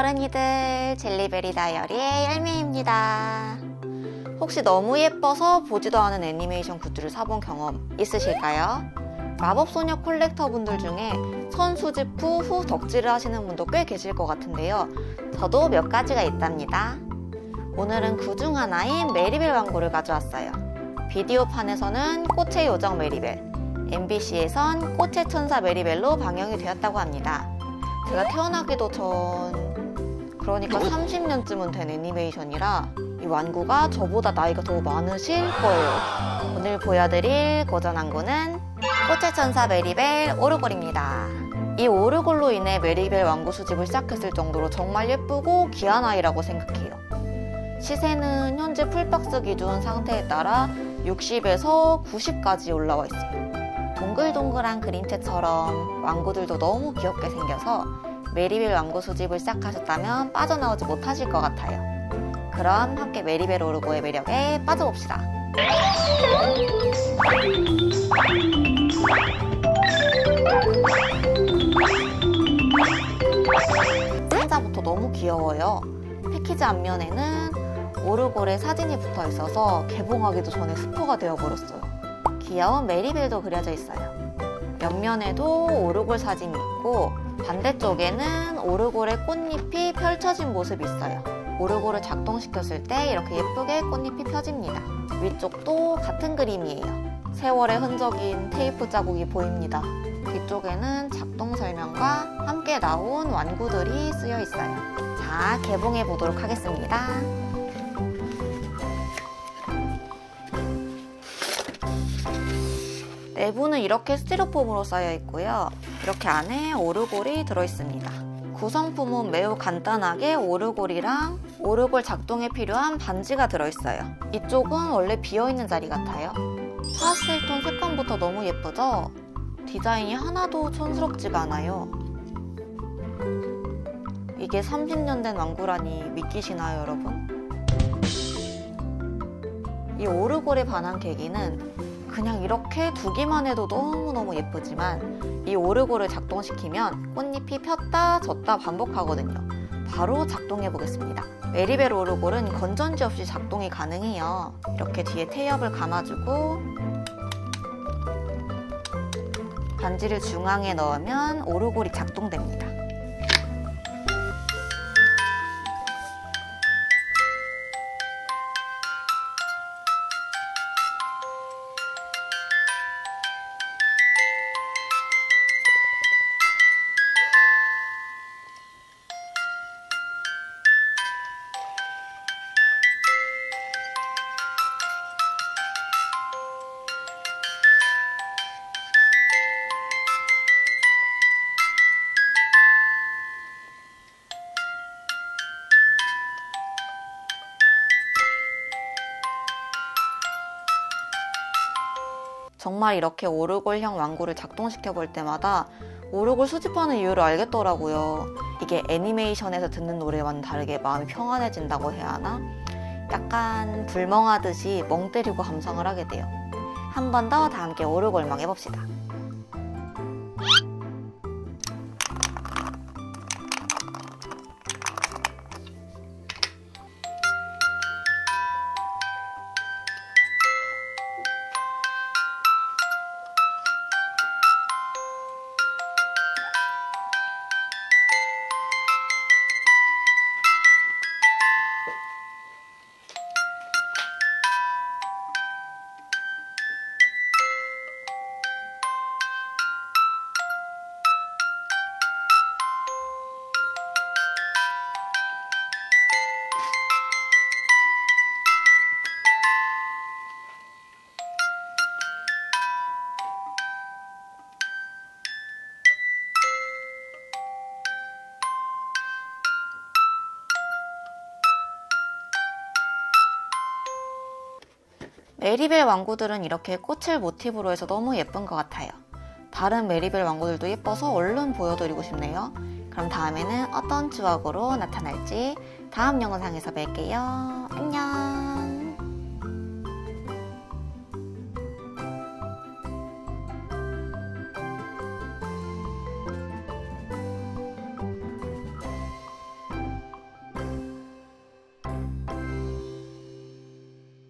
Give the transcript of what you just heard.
어른이들 젤리베리 다이어리의 열매입니다. 혹시 너무 예뻐서 보지도 않은 애니메이션 굿즈를 사본 경험 있으실까요? 마법소녀 콜렉터 분들 중에 선 수집 후, 후 덕질을 하시는 분도 꽤 계실 것 같은데요. 저도 몇 가지가 있답니다. 오늘은 그 중 하나인 메리벨 광고를 가져왔어요. 비디오판에서는 꽃의 요정 메리벨, MBC에선 꽃의 천사 메리벨로 방영이 되었다고 합니다. 제가 태어나기도 전 그러니까 30년쯤은 된 애니메이션이라 이 완구가 저보다 나이가 더 많으실 거예요. 오늘 보여드릴 고전 완구는 꽃의 천사 메리벨 오르골입니다. 이 오르골로 인해 메리벨 완구 수집을 시작했을 정도로 정말 예쁘고 귀한 아이라고 생각해요. 시세는 현재 풀박스 기준 상태에 따라 60에서 90까지 올라와 있어요. 동글동글한 그림체처럼 왕구들도 너무 귀엽게 생겨서 메리벨 왕구 수집을 시작하셨다면 빠져나오지 못하실 것 같아요. 그럼 함께 메리벨 오르고의 매력에 빠져봅시다. 상자부터 너무 귀여워요. 패키지 앞면에는 오르골의 사진이 붙어 있어서 개봉하기도 전에 스포가 되어버렸어요. 귀여운 메리벨도 그려져 있어요. 옆면에도 오르골 사진이 있고 반대쪽에는 오르골의 꽃잎이 펼쳐진 모습이 있어요. 오르골을 작동시켰을 때 이렇게 예쁘게 꽃잎이 펴집니다. 위쪽도 같은 그림이에요. 세월의 흔적인 테이프 자국이 보입니다. 뒤쪽에는 작동 설명과 함께 나온 완구들이 쓰여 있어요. 자, 개봉해 보도록 하겠습니다. 내부는 이렇게 스티로폼으로 쌓여 있고요. 이렇게 안에 오르골이 들어 있습니다. 구성품은 매우 간단하게 오르골이랑 오르골 작동에 필요한 반지가 들어 있어요. 이쪽은 원래 비어 있는 자리 같아요. 파스텔 톤 색감부터 너무 예쁘죠? 디자인이 하나도 촌스럽지가 않아요. 이게 30년 된 왕구라니 믿기시나요, 여러분? 이 오르골에 반한 계기는 그냥 이렇게 두기만 해도 너무너무 예쁘지만 이 오르골을 작동시키면 꽃잎이 폈다 졌다 반복하거든요. 바로 작동해 보겠습니다. 메리벨 오르골은 건전지 없이 작동이 가능해요. 이렇게 뒤에 테이업을 감아주고 반지를 중앙에 넣으면 오르골이 작동됩니다. 정말 이렇게 오르골형 왕구를 작동시켜 볼 때마다 오르골 수집하는 이유를 알겠더라고요. 이게 애니메이션에서 듣는 노래와는 다르게 마음이 평안해진다고 해야 하나? 약간 불멍하듯이 멍 때리고 감상을 하게 돼요. 한 번 더 다 함께 오르골망 해봅시다. 메리벨 왕구들은 이렇게 꽃을 모티브로 해서 너무 예쁜 것 같아요. 다른 메리벨 왕구들도 예뻐서 얼른 보여드리고 싶네요. 그럼 다음에는 어떤 추억으로 나타날지 다음 영상에서 뵐게요. 안녕!